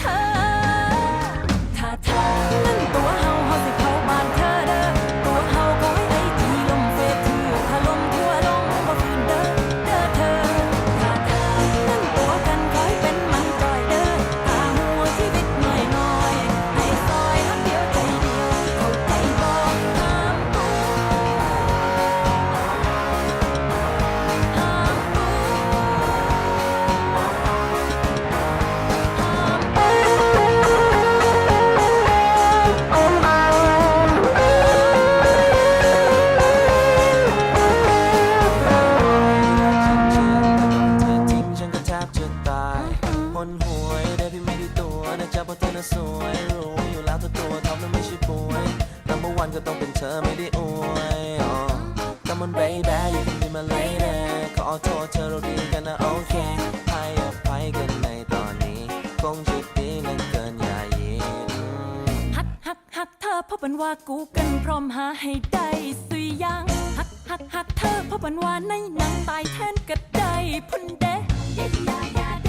เธอ น่ะสวยรู้อยู่แล้วตัวตัวท็อปนั้นไม่ใช่ป่วย number one ก็ต้องเป็นเธอไม่ได้อวยอ๋อ Come on baby you can be my lady ขอโทษเธอเราดีกันนะโอเคให้อภัยกันในตอนนี้ คงจะดีเหลือเกินอย่ายินหักหักหักเธอเพราะเป็นว่ากูกันพร้อมหาให้ได้สุยยังหักหักหักเธอเพราะเป็นว่าในหนังตายแทนก็ได้พุ่นเด yeah, yeah, yeah.